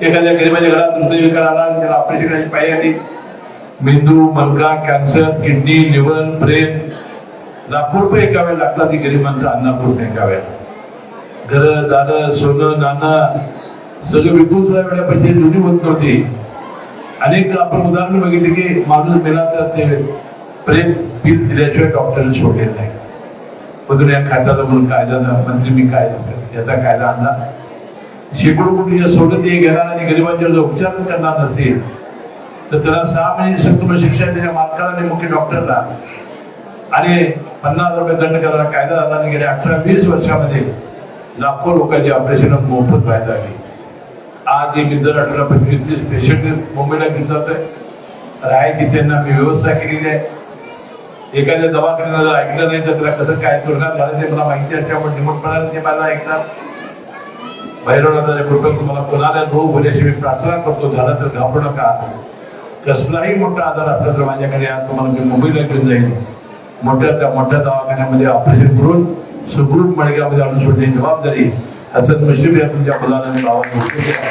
एखाद्या गरिबाच्या घरात हृदयविकार आला आणि त्याला ऑपरेशन करायची पाहिजे आली मेंदू मनका कॅन्सर किडनी लिव्हर ब्रेन लाखो रुपये एका वेळेला लागतात की गरीब माणसं अन्नापूर्ण एका वेळेला. घर दारं सोनं नाणं सगळं विकून सुद्धा वेळा पैसे जुनी होत नव्हती. अनेक आपण उदाहरण बघितले की माणूस मेला तर ते प्रेम बिल दिल्याशिवाय डॉक्टरने सोडलेलं नाही. मधून या खात्याचा म्हणून कायदा मंत्री मी काय याचा कायदा आणला. शेकडो कोटीच्या सवलती ते घेणार आणि गरिबांच्या जर करणार नसतील तर त्याला सहा महिने सक्त शिक्षा त्याच्या मालकाला आणि मुख्य डॉक्टरला आणि पन्नास हजार रुपये दंड करायला कायदा झाला आणि गेल्या अठरा वीस वर्षामध्ये लाखो लोकांची ऑपरेशन मोफत व्हायला आली. आज मी दर अठरा पंचवीस तीस पेशंट मुंबईला घेऊन आहे राहायची त्यांना मी व्यवस्था केलेली आहे. एखाद्या दवाखान्याला जर ऐकलं नाही तर त्याला कसं काय दुर्घात झालं ते मला माहिती असल्यामुळे निमूटपणाने ते मला ऐकतात. भैरवनाथाच्या कृपेत तुम्हाला कोणाला दो होण्याची मी प्रार्थना करतो झालं तर घाबरू नका. कसलाही मोठा आजार असला तर माझ्याकडे आज तुम्हाला मी मुंबईला घेऊन जाईल मोठ्या त्या मोठ्या दवाखान्यामध्ये ऑपरेशन करून सुखरूप मळग्यामध्ये आणून सोडण्याची जबाबदारी हसन मुश्रीफ या तुमच्या मुलांना आणि भावांना